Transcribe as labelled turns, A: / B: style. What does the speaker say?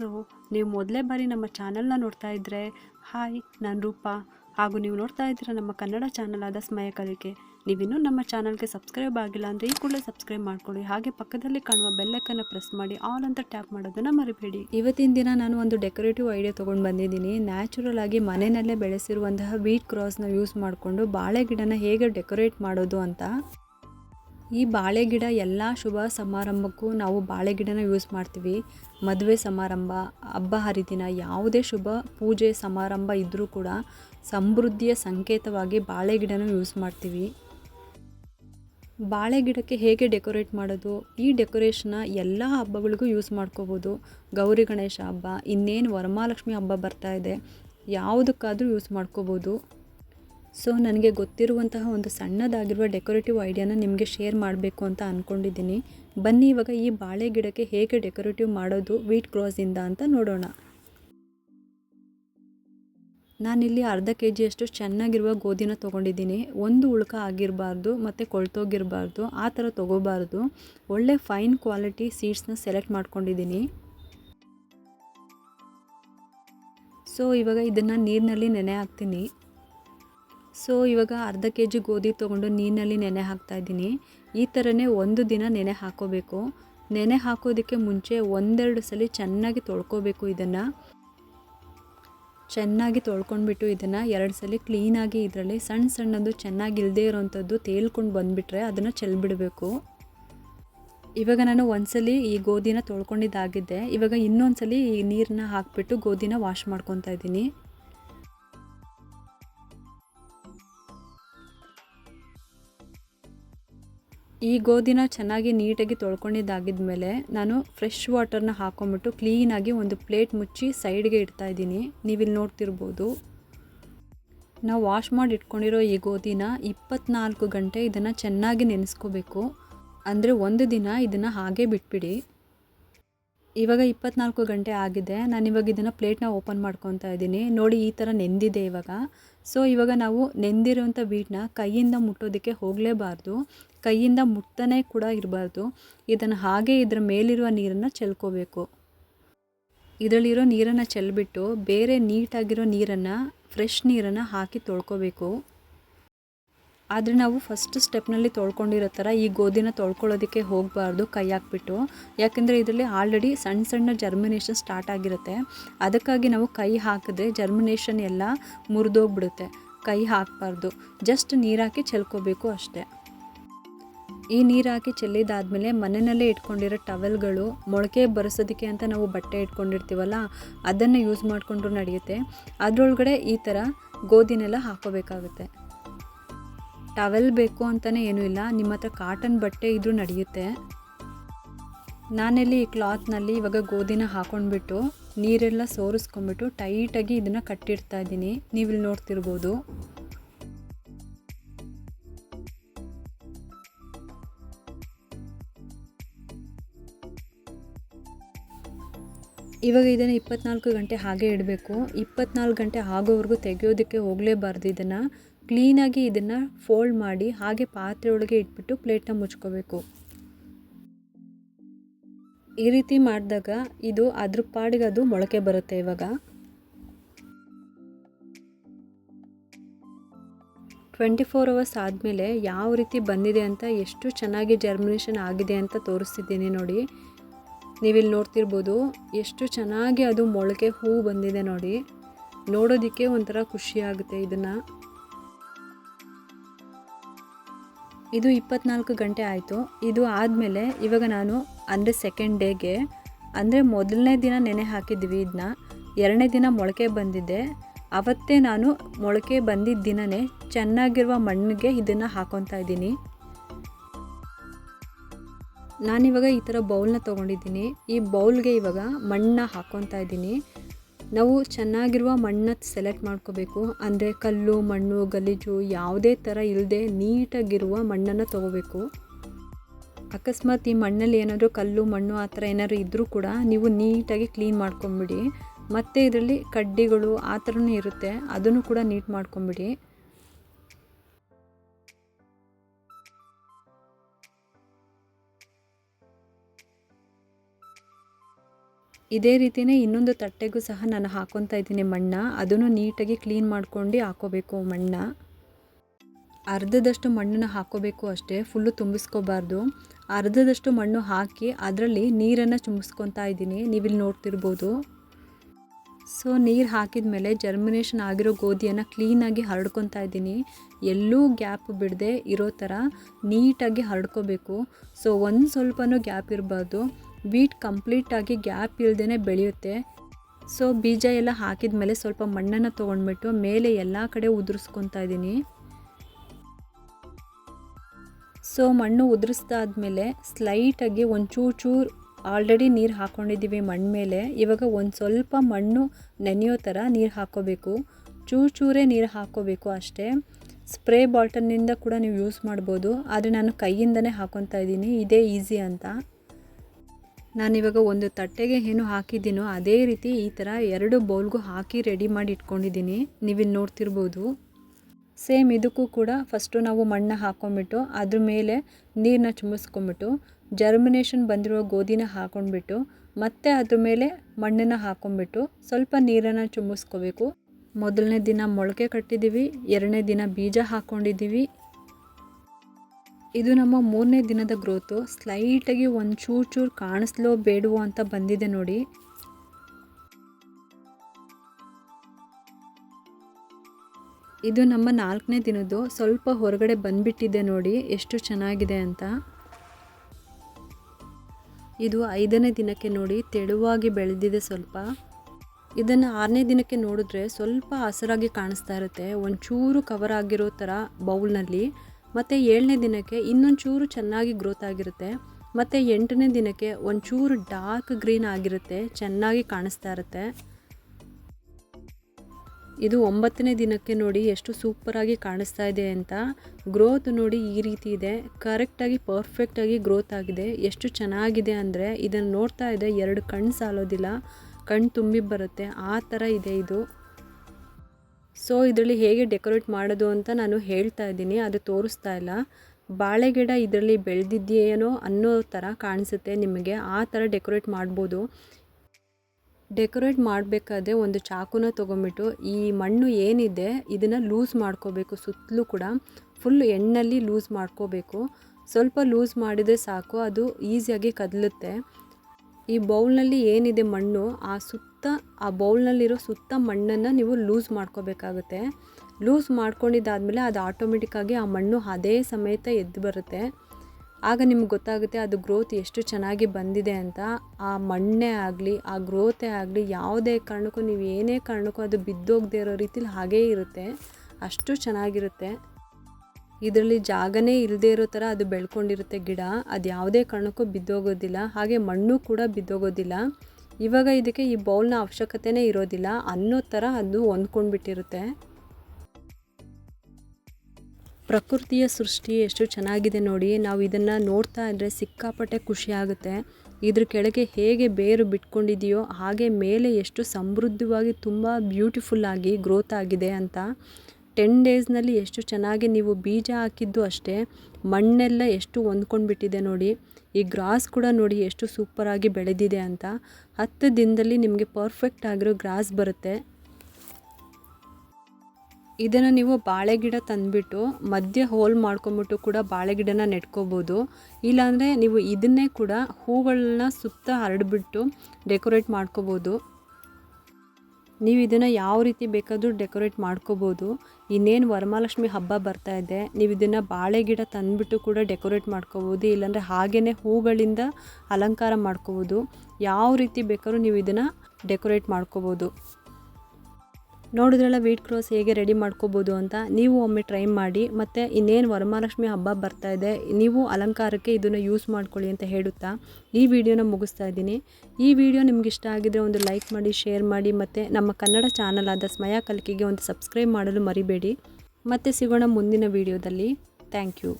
A: So ನೀವು ಮೊದಲೇ ಬಾರಿ ನಮ್ಮ ಚಾನಲ್ನ ನೋಡ್ತಾ ಇದ್ದರೆ ಹಾಯ್, ನಾನು ರೂಪಾ. ಹಾಗೂ ನೀವು ನೋಡ್ತಾ ಇದ್ದೀರ ನಮ್ಮ ಕನ್ನಡ ಚಾನಲ್ ಆದ ಸ್ಮಯ ಕಲಿಕೆ. ನೀವಿನ್ನೂ ನಮ್ಮ ಚಾನಲ್ಗೆ ಸಬ್ಸ್ಕ್ರೈಬ್ ಆಗಿಲ್ಲ ಅಂದರೆ ಈ ಕೂಡಲೇ ಸಬ್ಸ್ಕ್ರೈಬ್ ಮಾಡ್ಕೊಳ್ಳಿ. ಹಾಗೆ ಪಕ್ಕದಲ್ಲಿ ಕಾಣುವ ಬೆಲ್ಲಕ್ಕನ್ನು ಪ್ರೆಸ್ ಮಾಡಿ, ಆಲ್ ಅಂತ ಟ್ಯಾಪ್ ಮಾಡೋದನ್ನು ಮರಿಬೇಡಿ. ಇವತ್ತಿನ ದಿನ ನಾನು ಒಂದು ಡೆಕೋರೇಟಿವ್ ಐಡಿಯಾ ತೊಗೊಂಡು ಬಂದಿದ್ದೀನಿ. ನ್ಯಾಚುರಲ್ ಆಗಿ ಮನೆಯಲ್ಲೇ ಬೆಳೆಸಿರುವಂತಹ ವೀಟ್ ಕ್ರಾಸ್ನ ಯೂಸ್ ಮಾಡಿಕೊಂಡು ಬಾಳೆ ಗಿಡನ ಹೇಗೆ ಡೆಕೋರೇಟ್ ಮಾಡೋದು ಅಂತ. ಈ ಬಾಳೆ ಗಿಡ ಎಲ್ಲ ಶುಭ ಸಮಾರಂಭಕ್ಕೂ ನಾವು ಬಾಳೆ ಗಿಡನ ಯೂಸ್ ಮಾಡ್ತೀವಿ. ಮದುವೆ ಸಮಾರಂಭ, ಹಬ್ಬ ಹರಿದಿನ ಯಾವುದೇ ಶುಭ ಪೂಜೆ ಸಮಾರಂಭ ಇದ್ದರೂ ಕೂಡ ಸಮೃದ್ಧಿಯ ಸಂಕೇತವಾಗಿ ಬಾಳೆ ಗಿಡನ ಯೂಸ್ ಮಾಡ್ತೀವಿ. ಬಾಳೆ ಗಿಡಕ್ಕೆ ಹೇಗೆ ಡೆಕೋರೇಟ್ ಮಾಡೋದು? ಈ ಡೆಕೋರೇಷನ್ನ ಎಲ್ಲ ಹಬ್ಬಗಳಿಗೂ ಯೂಸ್ ಮಾಡ್ಕೋಬೋದು. ಗೌರಿ ಗಣೇಶ ಹಬ್ಬ, ಇನ್ನೇನು ವರಮಹಾಲಕ್ಷ್ಮಿ ಹಬ್ಬ ಬರ್ತಾ ಇದೆ, ಯಾವುದಕ್ಕಾದರೂ ಯೂಸ್ ಮಾಡ್ಕೋಬೋದು. ಸೊ ನನಗೆ ಗೊತ್ತಿರುವಂತಹ ಒಂದು ಸಣ್ಣದಾಗಿರುವ ಡೆಕೋರೇಟಿವ್ ಐಡಿಯಾನ ನಿಮಗೆ ಶೇರ್ ಮಾಡಬೇಕು ಅಂತ ಅಂದ್ಕೊಂಡಿದ್ದೀನಿ ಬನ್ನಿ ಇವಾಗ ಈ ಬಾಳೆ ಗಿಡಕ್ಕೆ ಹೇಗೆ ಡೆಕೋರೇಟಿವ್ ಮಾಡೋದು ವೀಟ್ ಕ್ರಾಸಿಂದ ಅಂತ ನೋಡೋಣ. ನಾನಿಲ್ಲಿ ಅರ್ಧ ಕೆ ಜಿಯಷ್ಟು ಚೆನ್ನಾಗಿರುವ ಗೋಧಿನ ತೊಗೊಂಡಿದ್ದೀನಿ. ಒಂದು ಉಳ್ಕ ಆಗಿರಬಾರ್ದು, ಮತ್ತು ಕೊಳ್ತೋಗಿರಬಾರ್ದು, ಆ ಥರ ತೊಗೋಬಾರ್ದು. ಒಳ್ಳೆ ಫೈನ್ ಕ್ವಾಲಿಟಿ ಸೀಡ್ಸ್ನ ಸೆಲೆಕ್ಟ್ ಮಾಡ್ಕೊಂಡಿದ್ದೀನಿ. ಸೊ ಇವಾಗ ಇದನ್ನು ನೀರಿನಲ್ಲಿ ನೆನೆ ಹಾಕ್ತೀನಿ. ಸೊ ಇವಾಗ ಅರ್ಧ ಕೆ ಜಿ ಗೋಧಿ ತೊಗೊಂಡು ನೀರಿನಲ್ಲಿ ನೆನೆ ಹಾಕ್ತಾಯಿದ್ದೀನಿ ಈ ಥರನೇ ಒಂದು ದಿನ ನೆನೆ ಹಾಕೋಬೇಕು. ನೆನೆ ಹಾಕೋದಕ್ಕೆ ಮುಂಚೆ ಒಂದೆರಡು ಸಲ ಚೆನ್ನಾಗಿ ತೊಳ್ಕೊಬೇಕು ಇದನ್ನು. ಚೆನ್ನಾಗಿ ತೊಳ್ಕೊಂಡ್ಬಿಟ್ಟು ಇದನ್ನು ಎರಡು ಸಲ ಕ್ಲೀನಾಗಿ ಇದರಲ್ಲಿ ಸಣ್ಣ ಸಣ್ಣದು ಚೆನ್ನಾಗಿ ಇಲ್ಲದೇ ಇರೋವಂಥದ್ದು ತೇಲ್ಕೊಂಡು ಬಂದುಬಿಟ್ರೆ ಅದನ್ನು ಚೆಲ್ಬಿಡಬೇಕು. ಇವಾಗ ನಾನು ಒಂದ್ಸಲಿ ಈ ಗೋಧಿನ ತೊಳ್ಕೊಂಡಿದ್ದಾಗಿದ್ದೆ. ಇವಾಗ ಇನ್ನೊಂದ್ಸಲಿ ಈ ನೀರನ್ನ ಹಾಕಿಬಿಟ್ಟು ಗೋಧಿನ ವಾಶ್ ಮಾಡ್ಕೊತಾ ಇದ್ದೀನಿ. ಈ ಗೋಧಿನ ಚೆನ್ನಾಗಿ ನೀಟಾಗಿ ತೊಳ್ಕೊಂಡಿದ್ದಾಗಿದ್ಮೇಲೆ ನಾನು ಫ್ರೆಶ್ ವಾಟರ್ನ ಹಾಕೊಂಬಿಟ್ಟು ಕ್ಲೀನಾಗಿ ಒಂದು ಪ್ಲೇಟ್ ಮುಚ್ಚಿ ಸೈಡ್ಗೆ ಇಡ್ತಾ ಇದ್ದೀನಿ. ನೀವಿಲ್ಲಿ ನೋಡ್ತಿರ್ಬೋದು. ನಾವು ವಾಶ್ ಮಾಡಿ ಇಟ್ಕೊಂಡಿರೋ ಈ ಗೋಧಿನ ಇಪ್ಪತ್ನಾಲ್ಕು ಗಂಟೆ ಇದನ್ನು ಚೆನ್ನಾಗಿ ನೆನೆಸ್ಕೋಬೇಕು. ಅಂದರೆ ಒಂದು ದಿನ ಇದನ್ನು ಹಾಗೆ ಬಿಟ್ಬಿಡಿ. ಇವಾಗ ಇಪ್ಪತ್ನಾಲ್ಕು ಗಂಟೆ ಆಗಿದೆ. ನಾನು ಇವಾಗ ಇದನ್ನು ಪ್ಲೇಟ್ನ ಓಪನ್ ಮಾಡ್ಕೊತಾ ಇದ್ದೀನಿ. ನೋಡಿ ಈ ಥರ ನೆಂದಿದೆ ಇವಾಗ. ಸೊ, ಇವಾಗ ನಾವು ನೆಂದಿರೋಂಥ ಬೀಟ್ನ ಕೈಯಿಂದ ಮುಟ್ಟೋದಕ್ಕೆ ಹೋಗಲೇಬಾರ್ದು. ಕೈಯಿಂದ ಮುಟ್ತಾನೆ ಕೂಡ ಇರಬಾರ್ದು. ಇದನ್ನು ಹಾಗೆ ಇದರ ಮೇಲಿರುವ ನೀರನ್ನು ಚೆಲ್ಕೋಬೇಕು. ಇದರಲ್ಲಿರೋ ನೀರನ್ನು ಚೆಲ್ಬಿಟ್ಟು ಬೇರೆ ನೀಟಾಗಿರೋ ನೀರನ್ನು, ಫ್ರೆಶ್ ನೀರನ್ನು ಹಾಕಿ ತೊಳ್ಕೊಬೇಕು. ಆದರೆ ನಾವು ಫಸ್ಟ್ ಸ್ಟೆಪ್ನಲ್ಲಿ ತೊಳ್ಕೊಂಡಿರೋ ಥರ ಈ ಗೋಧಿನ ತೊಳ್ಕೊಳ್ಳೋದಕ್ಕೆ ಹೋಗಬಾರ್ದು, ಕೈ ಹಾಕ್ಬಿಟ್ಟು. ಯಾಕೆಂದರೆ ಇದರಲ್ಲಿ ಆಲ್ರೆಡಿ ಸಣ್ಣ ಸಣ್ಣ ಜರ್ಮಿನೇಷನ್ ಸ್ಟಾರ್ಟ್ ಆಗಿರುತ್ತೆ. ಅದಕ್ಕಾಗಿ ನಾವು ಕೈ ಹಾಕಿದ್ರೆ ಜರ್ಮಿನೇಷನ್ ಎಲ್ಲ ಮುರಿದೋಗ್ಬಿಡುತ್ತೆ. ಕೈ ಹಾಕಬಾರ್ದು. ಜಸ್ಟ್ ನೀರಾಕಿ ಚೆಲ್ಕೋಬೇಕು ಅಷ್ಟೇ. ಈ ನೀರು ಹಾಕಿ ಚೆಲ್ಲಿದಾದ್ಮೇಲೆ ಮನೆಯಲ್ಲೇ ಇಟ್ಕೊಂಡಿರೋ ಟವೆಲ್ಗಳು ಮೊಳಕೆ ಬರೆಸೋದಕ್ಕೆ ಅಂತ ನಾವು ಬಟ್ಟೆ ಇಟ್ಕೊಂಡಿರ್ತೀವಲ್ಲ, ಅದನ್ನು ಯೂಸ್ ಮಾಡಿಕೊಂಡ್ರು ನಡೆಯುತ್ತೆ. ಅದರೊಳಗಡೆ ಈ ಥರ ಗೋಧಿನೆಲ್ಲ ಹಾಕೋಬೇಕಾಗುತ್ತೆ ಟವೆಲ್ ಬೇಕು ಅಂತಲೇ ಏನೂ ಇಲ್ಲ. ನಿಮ್ಮ ಹತ್ರ ಕಾಟನ್ ಬಟ್ಟೆ ಇದ್ದರೂ ನಡೆಯುತ್ತೆ. ನಾನೆಲ್ಲಿ ಈ ಕ್ಲಾತ್ನಲ್ಲಿ ಇವಾಗ ಗೋಧಿನ ಹಾಕೊಂಡ್ಬಿಟ್ಟು, ನೀರೆಲ್ಲ ಸೋರಿಸ್ಕೊಂಡ್ಬಿಟ್ಟು ಟೈಟಾಗಿ ಇದನ್ನು ಕಟ್ಟಿಡ್ತಾ ಇದ್ದೀನಿ. ನೀವಿಲ್ಲಿ ನೋಡ್ತಿರ್ಬೋದು. ಇವಾಗ ಇದನ್ನು ಇಪ್ಪತ್ನಾಲ್ಕು ಗಂಟೆ ಹಾಗೆ ಇಡಬೇಕು. ಇಪ್ಪತ್ನಾಲ್ಕು ಗಂಟೆ ಆಗೋವರೆಗೂ ತೆಗೆಯೋದಕ್ಕೆ ಹೋಗಲೇಬಾರ್ದು ಇದನ್ನು. ಕ್ಲೀನಾಗಿ ಇದನ್ನು ಫೋಲ್ಡ್ ಮಾಡಿ ಹಾಗೆ ಪಾತ್ರೆ ಒಳಗೆ ಇಟ್ಬಿಟ್ಟು ಪ್ಲೇಟ್ನ ಮುಚ್ಕೋಬೇಕು. ಈ ರೀತಿ ಮಾಡಿದಾಗ ಇದು ಅದ್ರ ಪಾಡಿಗೆ ಅದು ಮೊಳಕೆ ಬರುತ್ತೆ ಇವಾಗ. ಟ್ವೆಂಟಿ ಫೋರ್ ಅವರ್ಸ್ ಆದಮೇಲೆ ಯಾವ ರೀತಿ ಬಂದಿದೆ ಅಂತ ಎಷ್ಟು ಚೆನ್ನಾಗಿ ಜರ್ಮಿನೇಷನ್ ಆಗಿದೆ ಅಂತ ತೋರಿಸ್ತಿದ್ದೀನಿ ನೋಡಿ. ನೀವಿಲ್ಲಿ ನೋಡ್ತಿರ್ಬೋದು ಎಷ್ಟು ಚೆನ್ನಾಗಿ ಅದು ಮೊಳಕೆ ಹೂ ಬಂದಿದೆ ನೋಡಿ. ನೋಡೋದಕ್ಕೆ ಒಂಥರ ಖುಷಿ ಆಗುತ್ತೆ ಇದನ್ನು. ಇದು ಇಪ್ಪತ್ನಾಲ್ಕು ಗಂಟೆ ಆಯಿತು. ಇದು ಆದಮೇಲೆ ಇವಾಗ ನಾನು ಅಂದರೆ ಸೆಕೆಂಡ್ ಡೇಗೆ ಅಂದರೆ ಮೊದಲನೇ ದಿನ ನೆನೆ ಹಾಕಿದ್ವಿ ಇದನ್ನ ಎರಡನೇ ದಿನ ಮೊಳಕೆ ಬಂದಿದ್ದೆ. ಅವತ್ತೇ ನಾನು ಮೊಳಕೆ ಬಂದಿದ್ದ ದಿನವೇ ಚೆನ್ನಾಗಿರುವ ಮಣ್ಣಿಗೆ ಇದನ್ನು ಹಾಕೊತಾ ಇದ್ದೀನಿ. ನಾನಿವಾಗ ಈ ಥರ ಬೌಲ್ನ ತೊಗೊಂಡಿದ್ದೀನಿ. ಈ ಬೌಲ್ಗೆ ಇವಾಗ ಮಣ್ಣನ್ನ ಹಾಕ್ಕೊತಾ ಇದ್ದೀನಿ. ನಾವು ಚೆನ್ನಾಗಿರುವ ಮಣ್ಣನ್ನ ಸೆಲೆಕ್ಟ್ ಮಾಡ್ಕೋಬೇಕು. ಅಂದರೆ ಕಲ್ಲು, ಮಣ್ಣು, ಗಲೀಜು ಯಾವುದೇ ಥರ ಇಲ್ಲದೆ ನೀಟಾಗಿರುವ ಮಣ್ಣನ್ನು ತಗೋಬೇಕು. ಅಕಸ್ಮಾತ್ ಈ ಮಣ್ಣಲ್ಲಿ ಏನಾದರೂ ಕಲ್ಲು, ಮಣ್ಣು ಆ ಥರ ಏನಾದರೂ ಇದ್ದರೂ ಕೂಡ ನೀವು ನೀಟಾಗಿ ಕ್ಲೀನ್ ಮಾಡ್ಕೊಂಬಿಡಿ. ಮತ್ತು ಇದರಲ್ಲಿ ಕಡ್ಡಿಗಳು ಆ ಥರನೂ ಇರುತ್ತೆ. ಅದನ್ನು ಕೂಡ ನೀಟ್ ಮಾಡ್ಕೊಂಬಿಡಿ. ಇದೇ ರೀತಿಯೇ ಇನ್ನೊಂದು ತಟ್ಟೆಗೂ ಸಹ ನಾನು ಹಾಕೊತಾ ಇದ್ದೀನಿ ಮಣ್ಣ. ಅದನ್ನು ನೀಟಾಗಿ ಕ್ಲೀನ್ ಮಾಡ್ಕೊಂಡು ಹಾಕೋಬೇಕು ಮಣ್ಣ. ಅರ್ಧದಷ್ಟು ಮಣ್ಣನ್ನು ಹಾಕೋಬೇಕು ಅಷ್ಟೇ, ಫುಲ್ಲು ತುಂಬಿಸ್ಕೋಬಾರ್ದು. ಅರ್ಧದಷ್ಟು ಮಣ್ಣು ಹಾಕಿ ಅದರಲ್ಲಿ ನೀರನ್ನು ಚುಂಬಿಸ್ಕೊತಾ ಇದ್ದೀನಿ, ನೀವಿಲ್ಲಿ ನೋಡ್ತಿರ್ಬೋದು. ಸೊ, ನೀರು ಹಾಕಿದ ಮೇಲೆ ಜರ್ಮಿನೇಷನ್ ಆಗಿರೋ ಗೋಧಿಯನ್ನು ಕ್ಲೀನಾಗಿ ಹರಡ್ಕೊತಾ ಇದ್ದೀನಿ. ಎಲ್ಲೂ ಗ್ಯಾಪ್ ಬಿಡದೆ ಇರೋ ಥರ ನೀಟಾಗಿ ಹರಡ್ಕೋಬೇಕು. ಸೊ, ಒಂದು ಸ್ವಲ್ಪನೂ ಗ್ಯಾಪ್ ಇರಬಾರ್ದು. ಬೀಟ್ ಕಂಪ್ಲೀಟಾಗಿ ಗ್ಯಾಪ್ ಇಲ್ಲದೇ ಬೆಳೆಯುತ್ತೆ. ಸೊ, ಬೀಜ ಎಲ್ಲ ಹಾಕಿದ ಮೇಲೆ ಸ್ವಲ್ಪ ಮಣ್ಣನ್ನು ತೊಗೊಂಡ್ಬಿಟ್ಟು ಮೇಲೆ ಎಲ್ಲ ಕಡೆ ಉದುರಿಸ್ಕೊತಾ ಇದ್ದೀನಿ ಸೊ, ಮಣ್ಣು ಉದುರಿಸ್ದಾದ್ಮೇಲೆ ಸ್ಲೈಟಾಗಿ ಒಂಚೂರು ಚೂರು ಆಲ್ರೆಡಿ ನೀರು ಹಾಕ್ಕೊಂಡಿದ್ದೀವಿ ಮಣ್ಣು ಮೇಲೆ. ಇವಾಗ ಒಂದು ಸ್ವಲ್ಪ ಮಣ್ಣು ನೆನೆಯೋ ಥರ ನೀರು ಹಾಕ್ಕೋಬೇಕು ಚೂರು ಚೂರೇ ನೀರು ಹಾಕ್ಕೋಬೇಕು ಅಷ್ಟೇ. ಸ್ಪ್ರೇ ಬಾಟಲ್ನಿಂದ ಕೂಡ ನೀವು ಯೂಸ್ ಮಾಡ್ಬೋದು. ಆದರೆ ನಾನು ಕೈಯಿಂದನೇ ಹಾಕ್ಕೊತಾ ಇದ್ದೀನಿ ಇದೇ ಈಸಿ ಅಂತ. ನಾನಿವಾಗ ಒಂದು ತಟ್ಟೆಗೆ ಏನು ಹಾಕಿದ್ದೀನೋ ಅದೇ ರೀತಿ ಈ ಥರ ಎರಡು ಬೌಲ್ಗೂ ಹಾಕಿ ರೆಡಿ ಮಾಡಿ ಇಟ್ಕೊಂಡಿದ್ದೀನಿ. ನೀವಿಲ್ಲಿ ನೋಡ್ತಿರ್ಬೋದು. ಸೇಮ್ ಇದಕ್ಕೂ ಕೂಡ ಫಸ್ಟು ನಾವು ಮಣ್ಣು ಹಾಕ್ಕೊಂಬಿಟ್ಟು ಅದ್ರ ಮೇಲೆ ನೀರನ್ನ ಚುಮ್ಮಿಸ್ಕೊಂಬಿಟ್ಟು ಜರ್ಮಿನೇಷನ್ ಬಂದಿರೋ ಗೋಧಿನ ಹಾಕ್ಕೊಂಡ್ಬಿಟ್ಟು ಮತ್ತೆ ಅದ್ರ ಮೇಲೆ ಮಣ್ಣನ್ನು ಹಾಕ್ಕೊಂಬಿಟ್ಟು ಸ್ವಲ್ಪ ನೀರನ್ನು ಚುಮ್ಮಿಸ್ಕೋಬೇಕು ಮೊದಲನೇ ದಿನ ಮೊಳಕೆ ಕಟ್ಟಿದ್ದೀವಿ, ಎರಡನೇ ದಿನ ಬೀಜ ಹಾಕ್ಕೊಂಡಿದ್ದೀವಿ ಇದು ನಮ್ಮ ಮೂರನೇ ದಿನದ ಗ್ರೋತು. ಸ್ಲೈಟಾಗಿ ಒಂದು ಚೂರು ಚೂರು ಕಾಣಿಸ್ಲೋ ಬೇಡವೋ ಅಂತ ಬಂದಿದೆ ನೋಡಿ. ಇದು ನಮ್ಮ ನಾಲ್ಕನೇ ದಿನದ್ದು. ಸ್ವಲ್ಪ ಹೊರಗಡೆ ಬಂದ್ಬಿಟ್ಟಿದೆ ನೋಡಿ ಎಷ್ಟು ಚೆನ್ನಾಗಿದೆ ಅಂತ. ಇದು ಐದನೇ ದಿನಕ್ಕೆ ನೋಡಿ, ತೆಳುವಾಗಿ ಬೆಳೆದಿದೆ ಸ್ವಲ್ಪ. ಇದನ್ನು ಆರನೇ ದಿನಕ್ಕೆ ನೋಡಿದ್ರೆ ಸ್ವಲ್ಪ ಹಸರಾಗಿ ಕಾಣಿಸ್ತಾ ಇರುತ್ತೆ. ಒಂಚೂರು ಕವರ್ ಆಗಿರೋ ಥರ ಬೌಲ್ನಲ್ಲಿ ಮತ್ತು ಏಳನೇ ದಿನಕ್ಕೆ ಇನ್ನೊಂದು ಚೂರು ಚೆನ್ನಾಗಿ ಗ್ರೋತ್ ಆಗಿರುತ್ತೆ. ಮತ್ತು ಎಂಟನೇ ದಿನಕ್ಕೆ ಒಂಚೂರು ಡಾರ್ಕ್ ಗ್ರೀನ್ ಆಗಿರುತ್ತೆ, ಚೆನ್ನಾಗಿ ಕಾಣಿಸ್ತಾ ಇರುತ್ತೆ. ಇದು ಒಂಬತ್ತನೇ ದಿನಕ್ಕೆ ನೋಡಿ ಎಷ್ಟು ಸೂಪರಾಗಿ ಕಾಣಿಸ್ತಾ ಇದೆ ಅಂತ. ಗ್ರೋತ್ ನೋಡಿ ಈ ರೀತಿ ಇದೆ. ಕರೆಕ್ಟಾಗಿ ಪರ್ಫೆಕ್ಟಾಗಿ ಗ್ರೋತ್ ಆಗಿದೆ. ಎಷ್ಟು ಚೆನ್ನಾಗಿದೆ ಅಂದರೆ ಇದನ್ನು ನೋಡ್ತಾ ಇದೆ ಎರಡು ಕಣ್ಣು ಸಾಲೋದಿಲ್ಲ, ಕಣ್ಣು ತುಂಬಿ ಬರುತ್ತೆ. ಆ ಥರ ಇದೆ ಇದು. ಸೊ ಇದರಲ್ಲಿ ಹೇಗೆ ಡೆಕೋರೇಟ್ ಮಾಡೋದು ಅಂತ ನಾನು ಹೇಳ್ತಾ ಇದ್ದೀನಿ, ಅದು ತೋರಿಸ್ತಾ ಇಲ್ಲ. ಬಾಳೆಗಿಡ ಇದರಲ್ಲಿ ಬೆಳೆದಿದೆಯೇನೋ ಅನ್ನೋ ಥರ ಕಾಣಿಸುತ್ತೆ ನಿಮಗೆ, ಆ ಥರ ಡೆಕೋರೇಟ್ ಮಾಡ್ಬೋದು. ಡೆಕೋರೇಟ್ ಮಾಡಬೇಕಾದ್ರೆ ಒಂದು ಚಾಕುನ ತೊಗೊಂಬಿಟ್ಟು ಈ ಮಣ್ಣು ಏನಿದೆ ಇದನ್ನು ಲೂಸ್ ಮಾಡ್ಕೋಬೇಕು, ಸುತ್ತಲೂ ಕೂಡ ಫುಲ್ ಎಣ್ಣಲ್ಲಿ ಲೂಸ್ ಮಾಡ್ಕೋಬೇಕು. ಸ್ವಲ್ಪ ಲೂಸ್ ಮಾಡಿದರೆ ಸಾಕು, ಅದು ಈಸಿಯಾಗಿ ಕದಲುತ್ತೆ. ಈ ಬೌಲ್ನಲ್ಲಿ ಏನಿದೆ ಮಣ್ಣು, ಆ ಸುತ್ತ, ಆ ಬೌಲ್ನಲ್ಲಿರೋ ಸುತ್ತ ಮಣ್ಣನ್ನು ನೀವು ಲೂಸ್ ಮಾಡ್ಕೋಬೇಕಾಗುತ್ತೆ. ಲೂಸ್ ಮಾಡ್ಕೊಂಡಿದ್ದಾದಮೇಲೆ ಅದು ಆಟೋಮೆಟಿಕ್ಕಾಗಿ ಆ ಮಣ್ಣು ಅದೇ ಸಮೇತ ಎದ್ದು ಬರುತ್ತೆ. ಆಗ ನಿಮ್ಗೆ ಗೊತ್ತಾಗುತ್ತೆ ಅದು ಗ್ರೋತ್ ಎಷ್ಟು ಚೆನ್ನಾಗಿ ಬಂದಿದೆ ಅಂತ. ಆ ಮಣ್ಣೇ ಆಗಲಿ, ಆ ಗ್ರೋತೇ ಆಗಲಿ, ಯಾವುದೇ ಕಾರಣಕ್ಕೂ, ನೀವು ಏನೇ ಕಾರಣಕ್ಕೂ ಅದು ಬಿದ್ದೋಗದೇ ಇರೋ ರೀತಿಲಿ ಹಾಗೇ ಇರುತ್ತೆ. ಅಷ್ಟು ಚೆನ್ನಾಗಿರುತ್ತೆ. ಇದರಲ್ಲಿ ಜಾಗನೇ ಇಲ್ಲದೇ ಇರೋ ಥರ ಅದು ಬೆಳ್ಕೊಂಡಿರುತ್ತೆ ಗಿಡ. ಅದು ಯಾವುದೇ ಕಾರಣಕ್ಕೂ ಬಿದ್ದೋಗೋದಿಲ್ಲ. ಹಾಗೆ ಮಣ್ಣು ಕೂಡ ಬಿದ್ದೋಗೋದಿಲ್ಲ. ಇವಾಗ ಇದಕ್ಕೆ ಈ ಬೌಲ್ನ ಅವಶ್ಯಕತೆನೇ ಇರೋದಿಲ್ಲ ಅನ್ನೋ ಥರ ಅದು ಹೊಂದ್ಕೊಂಡ್ಬಿಟ್ಟಿರುತ್ತೆ. ಪ್ರಕೃತಿಯ ಸೃಷ್ಟಿ ಎಷ್ಟು ಚೆನ್ನಾಗಿದೆ ನೋಡಿ. ನಾವು ಇದನ್ನು ನೋಡ್ತಾ ಇದ್ದರೆ ಸಿಕ್ಕಾಪಟ್ಟೆ ಖುಷಿ ಆಗುತ್ತೆ. ಇದ್ರ ಕೆಳಗೆ ಹೇಗೆ ಬೇರು ಬಿಟ್ಕೊಂಡಿದೆಯೋ ಹಾಗೆ ಮೇಲೆ ಎಷ್ಟು ಸಮೃದ್ಧವಾಗಿ ತುಂಬ ಬ್ಯೂಟಿಫುಲ್ಲಾಗಿ ಗ್ರೋತ್ ಆಗಿದೆ ಅಂತ. ಟೆನ್ ಡೇಸ್ನಲ್ಲಿ ಎಷ್ಟು ಚೆನ್ನಾಗಿ ನೀವು ಬೀಜ ಹಾಕಿದ್ದು ಅಷ್ಟೇ, ಮಣ್ಣೆಲ್ಲ ಎಷ್ಟು ಹೊಂದ್ಕೊಂಡ್ಬಿಟ್ಟಿದೆ ನೋಡಿ. ಈ ಗ್ರಾಸ್ ಕೂಡ ನೋಡಿ ಎಷ್ಟು ಸೂಪರಾಗಿ ಬೆಳೆದಿದೆ ಅಂತ. ಹತ್ತು ದಿನದಲ್ಲಿ ನಿಮಗೆ ಪರ್ಫೆಕ್ಟ್ ಆಗಿರೋ ಗ್ರಾಸ್ ಬರುತ್ತೆ. ಇದನ್ನು ನೀವು ಬಾಳೆ ಗಿಡ ತಂದುಬಿಟ್ಟು ಮಧ್ಯ ಹೋಲ್ ಮಾಡ್ಕೊಂಬಿಟ್ಟು ಕೂಡ ಬಾಳೆ ಗಿಡನ ನೆಟ್ಕೋಬೋದು. ಇಲ್ಲಾಂದರೆ ನೀವು ಇದನ್ನೇ ಕೂಡ ಹೂಗಳನ್ನ ಸುತ್ತ ಹರಡಿಬಿಟ್ಟು ಡೆಕೋರೇಟ್ ಮಾಡ್ಕೋಬೋದು. ನೀವು ಇದನ್ನು ಯಾವ ರೀತಿ ಬೇಕಾದರೂ ಡೆಕೋರೇಟ್ ಮಾಡ್ಕೋಬೋದು. ಇನ್ನೇನು ವರಮಹಾಲಕ್ಷ್ಮಿ ಹಬ್ಬ ಬರ್ತಾ ಇದೆ, ನೀವು ಇದನ್ನು ಬಾಳೆ ಗಿಡ ತಂದುಬಿಟ್ಟು ಕೂಡ ಡೆಕೋರೇಟ್ ಮಾಡ್ಕೋಬೋದು, ಇಲ್ಲಾಂದರೆ ಹಾಗೆಯೇ ಹೂಗಳಿಂದ ಅಲಂಕಾರ ಮಾಡ್ಕೋಬೋದು. ಯಾವ ರೀತಿ ಬೇಕಾದ್ರೂ ನೀವು ಇದನ್ನು ಡೆಕೋರೇಟ್ ಮಾಡ್ಕೋಬೋದು. ನೋಡಿದ್ರಲ್ಲ ವೀಟ್ ಕ್ರಾಸ್ ಹೇಗೆ ರೆಡಿ ಮಾಡ್ಕೋಬೋದು ಅಂತ? ನೀವು ಒಮ್ಮೆ ಟ್ರೈ ಮಾಡಿ, ಮತ್ತು ಇನ್ನೇನು ವರಮಹಾಲಕ್ಷ್ಮಿ ಹಬ್ಬ ಬರ್ತಾ ಇದೆ, ನೀವು ಅಲಂಕಾರಕ್ಕೆ ಇದನ್ನು ಯೂಸ್ ಮಾಡ್ಕೊಳ್ಳಿ ಅಂತ ಹೇಳುತ್ತಾ? ಈ ವಿಡಿಯೋನ ಮುಗಿಸ್ತಾ ಇದ್ದೀನಿ. ಈ ವಿಡಿಯೋ ನಿಮ್ಗೆ ಇಷ್ಟ ಆಗಿದ್ರೆ ಒಂದು ಲೈಕ್ ಮಾಡಿ ಶೇರ್ ಮಾಡಿ, ಮತ್ತು ನಮ್ಮ ಕನ್ನಡ ಚಾನಲ್ ಆದ ಸ್ಮಯ ಕಲಿಕೆಗೆ ಒಂದು ಸಬ್ಸ್ಕ್ರೈಬ್ ಮಾಡಲು ಮರಿಬೇಡಿ. ಮತ್ತೆ ಸಿಗೋಣ ಮುಂದಿನ ವಿಡಿಯೋದಲ್ಲಿ. Thank you